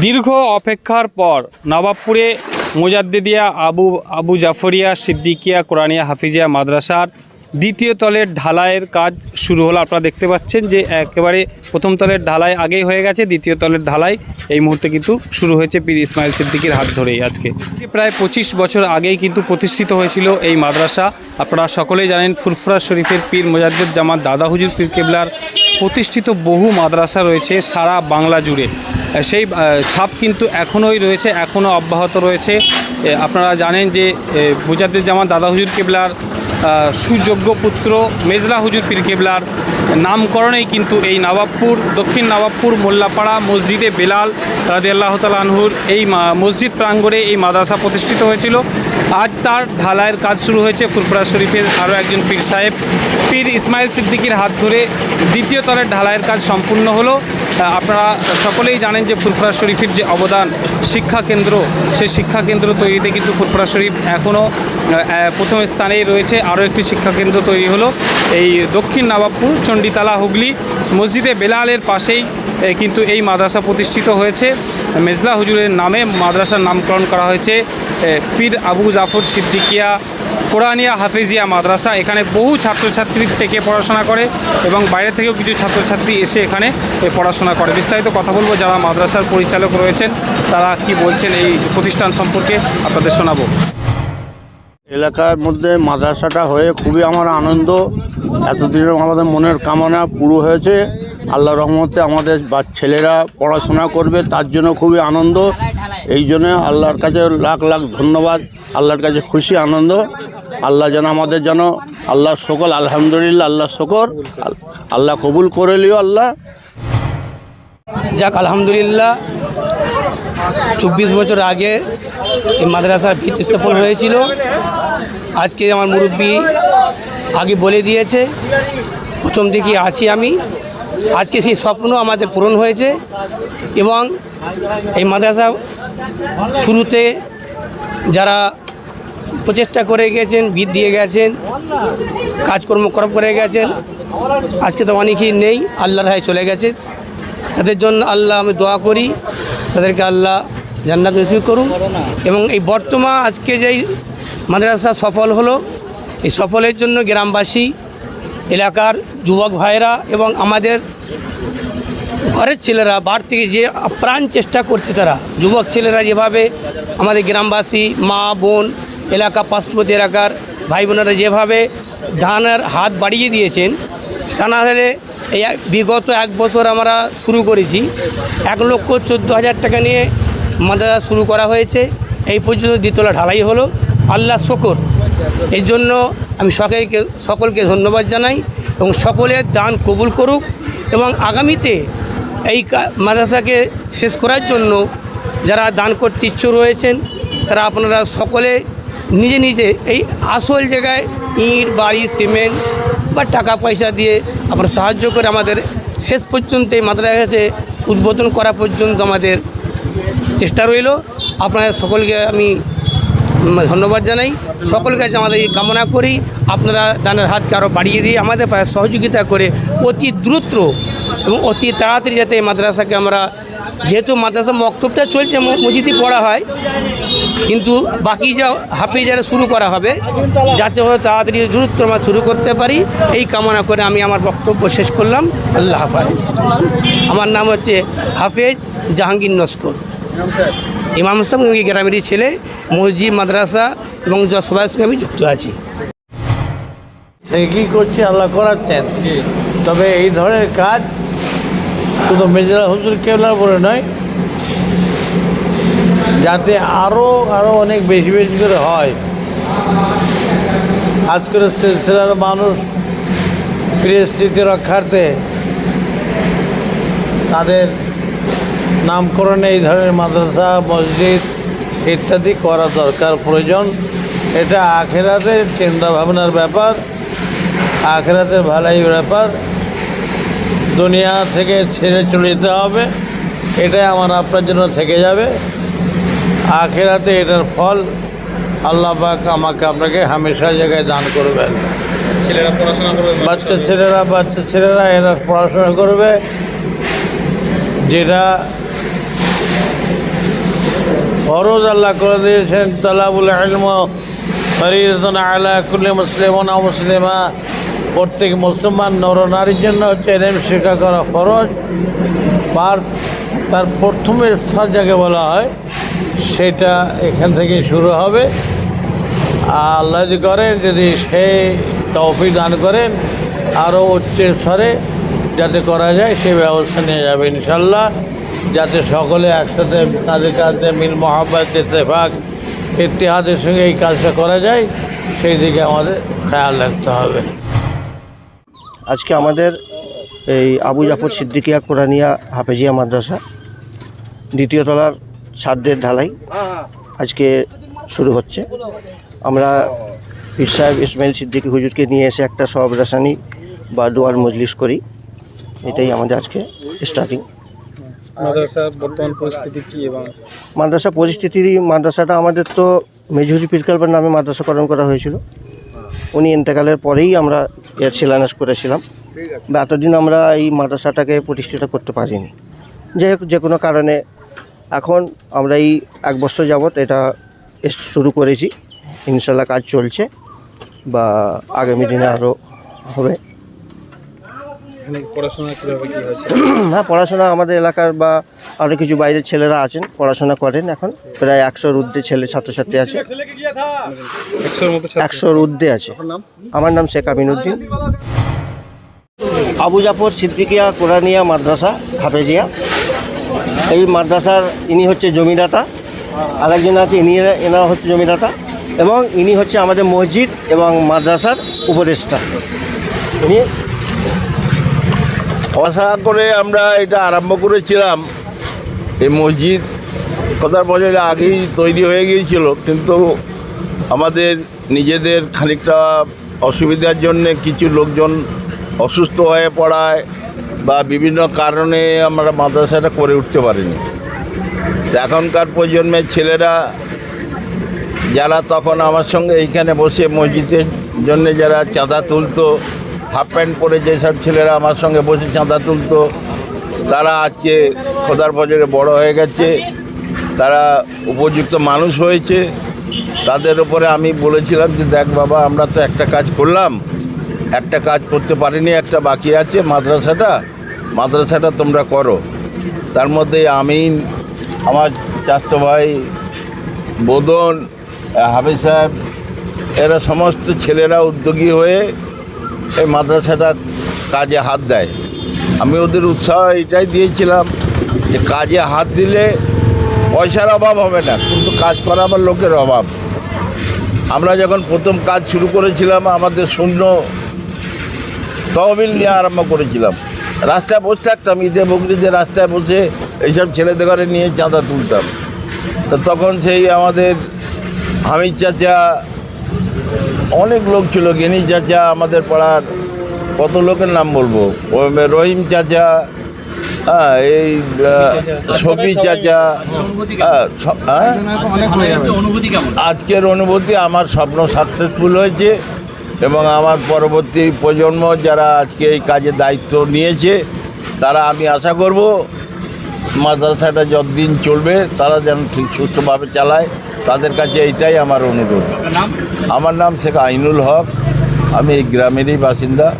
দীর্ঘ অপেক্ষার পর নবাবপুরে মোজাদ্দেদিয়া আবু আবু জাফরিয়া সিদ্দিকিয়া কোরআনিয়া হাফিজিয়া মাদ্রাসার দ্বিতীয় তলের ঢালাইয়ের কাজ শুরু হলো। আপনারা দেখতে পাচ্ছেন যে একেবারে প্রথম তলের ঢালাই আগেই হয়ে গেছে, দ্বিতীয় তলের ঢালাই এই মুহূর্তে কিন্তু শুরু হয়েছে পীর ইসমাইল সিদ্দিকির হাত ধরেই আজকে। প্রায় পঁচিশ বছর আগেই কিন্তু প্রতিষ্ঠিত হয়েছিল এই মাদ্রাসা। আপনারা সকলেই জানেন ফুরফুরা শরীফের পীর মোজাদ্দেদ জামাত দাদা হুজুর পীর কেবলার প্রতিষ্ঠিত বহু মাদ্রাসা রয়েছে সারা বাংলা জুড়ে। সেই ছাপ কিন্তু এখনোই রয়েছে এখনও অব্যাহত রয়েছে। আপনারা জানেন যে মুজাদ্দেদ জামান দাদা হুজুর কেবলার সুযোগ্য পুত্র মেজলা হুজুর পীর কেবলার নামকরণেই কিন্তু এই নবাবপুর, দক্ষিণ নবাবপুর, মোল্লাপাড়া, মসজিদে বেলাল রাজি আল্লাহ তালাহুর এই মসজিদ প্রাঙ্গণে এই মাদ্রাসা প্রতিষ্ঠিত হয়েছিল। আজ তার ঢালাইয়ের কাজ শুরু হয়েছে ফুরফুরা শরীফের আরও একজন পীর সাহেব। পীর ইসমাইল সিদ্দিকির হাত ধরে দ্বিতীয় তলের ঢালাইয়ের কাজ সম্পূর্ণ হলো। আপনারা সকলেই জানেন যে ফুরফুরা শরীফের যে অবদান, শিক্ষা কেন্দ্র, সেই শিক্ষা কেন্দ্র তৈরিতে কিন্তু ফুরফুরা শরীফ এখনও প্রথম স্থানেই রয়েছে। আরও একটি শিক্ষা কেন্দ্র তৈরি হলো এই দক্ষিণ নবাবপুর চণ্ডীতলা হুগলি। মসজিদে বেলালের পাশেই কিন্তু এই মাদ্রাসা প্রতিষ্ঠিত হয়েছে। মেজলা হুজুরের নামে মাদ্রাসার নামকরণ করা হয়েছে। পীর আবু জাফর সিদ্দিকিয়া, কোরআনিয়া হাফিজিয়া মাদ্রাসা, এখানে বহু ছাত্রছাত্রী থেকে পড়াশোনা করে এবং বাইরে থেকেও কিছু ছাত্রছাত্রী এসে এখানে পড়াশোনা করে। বিস্তারিত কথা বলব, যারা মাদ্রাসার পরিচালক রয়েছেন, তারা কি বলছেন এই প্রতিষ্ঠান সম্পর্কে আপনাদের শোনাবো। এলাকার মধ্যে মাদ্রাসাটা হয়ে খুবই আমার আনন্দ। এতদিনের আমাদের মনের কামনা পুরো হয়েছে। আল্লাহ রহমতে আমাদের বা- ছেলেরা পড়াশোনা করবে, তার জন্য খুবই আনন্দ। এই জন্য আল্লাহর কাছে লাখ লাখ ধন্যবাদ। আল্লাহর কাছে খুশি, আনন্দ। আল্লাহ যেন আমাদের যেন আল্লাহ সকল আলহামদুলিল্লাহ আল্লাহ শকর। আল্লাহ কবুল করে লিও আল্লাহ। যাক, আলহামদুলিল্লাহ। চব্বিশ বছর আগে এই মাদ্রাসার ভিত স্থাপন হয়েছিল। আজকে আমার মুরব্বী আগে বলে দিয়েছে, প্রথম থেকে আছি আমি। আজকে সেই স্বপ্ন আমাদের পূরণ হয়েছে এবং এই মাদ্রাসা শুরুতে যারা প্রচেষ্টা করে গেছেন, ভিত দিয়ে গেছেন, কাজকর্ম করা, করে গেছেন, আজকে তো অনেকেই নেই, আল্লাহর হায় চলে গেছে। তাদের জন্য আল্লাহ আমি দোয়া করি। তাদেরকে আল্লাহ জান্নাত নসিব করুন এবং এই বর্তমান আজকে যেই মাদ্রাসা সফল হলো, এই সফলের জন্য গ্রামবাসী, এলাকার যুবক ভাইয়েরা এবং আমাদের ঘরের ছেলেরা বার থেকে যে প্রাণ চেষ্টা করছে তারা, যুবক ছেলেরা যেভাবে আমাদের গ্রামবাসী, মা, বোন, এলাকা পার্শ্ববর্তী এলাকার ভাই বোনেরা যেভাবে ধানের হাত বাড়িয়ে দিয়েছেন হলে এই বিগত এক বছর আমরা শুরু করেছি। এক লক্ষ চোদ্দ হাজার টাকা নিয়ে মাদ্রাসা শুরু করা হয়েছে। এই পর্যন্ত দ্বিতলা ঢালাই হলো। আল্লাহ শকর। এই জন্য আমি সকলকে সকলকে ধন্যবাদ জানাই এবং সকলের দান কবুল করুক এবং আগামীতে এই মাদ্রাসাকে শেষ করার জন্য যারা দান করতে ইচ্ছুক রয়েছেন, তারা আপনারা সকলে নিজে নিজে এই আসল জায়গায় ইট, বাড়ি, সিমেন্ট বা টাকা পয়সা দিয়ে আপনারা সাহায্য করে আমাদের শেষ পর্যন্ত এই মাদ্রাসাকে উদ্বোধন করা পর্যন্ত আমাদের চেষ্টা রইল। আপনাদের সকলকে আমি ধন্যবাদ জানাই। সকল কাছে আমাদের এই কামনা করি। আপনারা দানের হাতকে আরও বাড়িয়ে দিয়ে আমাদের পাশে সহযোগিতা করে অতি দ্রুত এবং অতি তাড়াতাড়ি যাতে এই মাদ্রাসাকে আমরা, যেহেতু মাদ্রাসা মক্তবটা চলছে ম- মসজিদে পড়া হয় কিন্তু বাকি যা হাফি যারা শুরু করা হবে, যাতে হয় তাড়াতাড়ি দ্রুত আমরা শুরু করতে পারি। এই কামনা করে আমি আমার বক্তব্য শেষ করলাম। আল্লাহ হাফাজ। আমার নাম হচ্ছে হাফেজ জাহাঙ্গীর নস্কর। ইমাম ইসলাম গ্রামেরই ছেলে, মসজিদ, মাদ্রাসা এবং যা সবার সঙ্গে আমি যুক্ত আছি। ঠিকই করছে? আল্লাহ করাচ্ছেন। তবে এই ধরনের কাজ শুধু মেজরা হুজুর কেবলার বলে নয় যাতে আরও আরও অনেক বেশি বেশি করে হয়। আজকের সিলসিলার মানুষ প্রিয় স্মৃতি রক্ষার্থে তাদের নামকরণে এই ধরনের মাদ্রাসা, মসজিদ ইত্যাদি করা দরকার প্রয়োজন। এটা আখেরাতের চিন্তা ভাবনার ব্যাপার, আখেরাতের ভালাই ব্যাপার। দুনিয়া থেকে ছেড়ে চলে যেতে হবে, এটাই আমার আপনার জন্য থেকে যাবে। আখেরাতে এটার ফল আল্লাহ পাক আমাকে আপনাকে হামেশা জায়গায় দান করবেন। ছেলেরা পড়াশোনা করবে বাচ্চা ছেলেরা বাচ্চা ছেলেরা এরা পড়াশোনা করবে। যেটা ফরজ আল্লাহ করে দিয়েছেন তালাবুল ইলম ফরিদন আলা কুল্লি মুসলিম মুসলিমা। প্রত্যেক মুসলমান নরনারীর জন্য হচ্ছে এলএম শিক্ষা করা ফরজ। তার প্রথমে স্থান যাকে বলা হয়। সেটা এখান থেকে শুরু হবে। আল্লাহ যদি করেন যদি সে তৌফি দান করেন আরও উচ্চ স্তরে যাতে করা যায়, সে ব্যবস্থা নিয়ে যাবে ইনশাল্লাহ যাতে সকলে একসাথে কাজে কাজে মিল মহাব্বত, ইত্তেফাক ইতিহাদের সঙ্গে এই কাজটা করা যায়, সেই দিকে আমাদের খেয়াল রাখতে হবে। আজকে আমাদের এই আবু জাফর সিদ্দিকিয়া কোরআনিয়া হাফেজিয়া মাদ্রাসা দ্বিতীয় তলার ছাদের ঢালাই আজকে শুরু হচ্ছে। আমরা পীর সাহেব ইসমাইল সিদ্দিকী হুজুরকে নিয়ে এসে একটা সব রাসানি বা দোয়ার মজলিস করি। এটাই আমাদের আজকে স্টার্টিং বর্তমান পরিস্থিতি কি এবং মাদ্রাসা পরিস্থিতি মাদ্রাসাটা আমাদের তো মেজহুরি পীরকালবার নামে মাদ্রাসাকরণ করা হয়েছিল। উনি ইন্তেকালের পরেই আমরা এর শিলান্যাস করেছিলাম। বা এতদিন আমরা এই মাদ্রাসাটাকে প্রতিষ্ঠিত করতে পারিনি। যাই হোক যে কোনো কারণে এখন আমরা এই এক বছর যাবৎ এটা শুরু করেছি। ইনশাল্লাহ কাজ চলছে বা আগামী দিনে আরও হবে। এখানে পড়াশোনা কীভাবে কী হয়েছে? হ্যাঁ পড়াশোনা আমাদের এলাকার বা আরও কিছু বাইরের ছেলেরা আছেন পড়াশোনা করেন এখন। প্রায় একশোর ঊর্ধ্বে ছেলে ছাত্রছাত্রী আছে। একশোর ঊর্ধ্বে আছে। আমার নাম শেখ আমিনুদ্দিন। আবু জাফর সিদ্দিকিয়া কোরআনিয়া মাদ্রাসা হাফেজিয়া এই মাদ্রাসার ইনি হচ্ছে জমিদাতা। আরেকজন আছে, ইনি এনারা হচ্ছে জমিদাতা। এবং ইনি হচ্ছে আমাদের মসজিদ এবং মাদ্রাসার উপদেষ্টা। ইনি আশা করে আমরা এটা আরম্ভ করেছিলাম। এই মসজিদ কথার বছর আগেই তৈরি হয়ে গিয়েছিল, কিন্তু আমাদের নিজেদের খানিকটা অসুবিধার জন্য কিছু লোকজন অসুস্থ হয়ে পড়ায়। বা বিভিন্ন কারণে আমরা মাদ্রাসাটা করে উঠতে পারিনি। এখনকার প্রজন্মের ছেলেরা, যারা তখন আমার সঙ্গে এইখানে বসে মসজিদের জন্য যারা চাঁদা তুলতো, হাফ প্যান্ট পরে যেসব ছেলেরা আমার সঙ্গে বসে চাঁদা তুলতো, তারা আজকে খোদার বজরে বড় হয়ে গেছে, তারা উপযুক্ত মানুষ হয়েছে। তাদের উপরে আমি বলেছিলাম যে, দেখ বাবা, আমরা তো একটা কাজ করলাম। একটা কাজ করতে পারিনি, একটা বাকি আছে, মাদ্রাসাটা মাদ্রাসাটা তোমরা করো। তার মধ্যে আমিন, আমার চাস্তো ভাই, বোদন, হাফিজ সাহেব, এরা সমস্ত ছেলেরা উদ্যোগী হয়ে এই মাদ্রাসাটা কাজে হাত দেয়। আমি ওদের উৎসাহ এটাই দিয়েছিলাম যে কাজে হাত দিলে পয়সার অভাব হবে না, কিন্তু কাজ করা আমার লোকের অভাব। আমরা যখন প্রথম কাজ শুরু করেছিলাম, আমাদের শূন্য তহবিল নিয়ে আরম্ভ করেছিলাম। রাস্তায় বসে থাকতাম ঈদে বকরিতে রাস্তায় বসে এইসব ছেলেদের ঘরে নিয়ে চাঁদা তুলতাম। তো তখন সেই আমাদের হামিদ চাচা অনেক লোক ছিল গেনি চাচা আমাদের পাড়ার কত লোকের নাম বলব? রহিম চাচা হ্যাঁ এই শফি চাচা হ্যাঁ, হ্যাঁ? আজকের অনুভূতি আমার স্বপ্ন সাকসেসফুল হয়েছে। এবং আমার পরবর্তী প্রজন্ম যারা আজকে এই কাজে দায়িত্ব নিয়েছে তারা আমি আশা করব মাদ্রাসাটা যতদিন চলবে তারা যেন ঠিক সুস্থভাবে চালায়। তাদের কাছে এইটাই আমার অনুরোধ। আমার নাম শেখ আইনুল হক। আমি এই গ্রামেরই বাসিন্দা।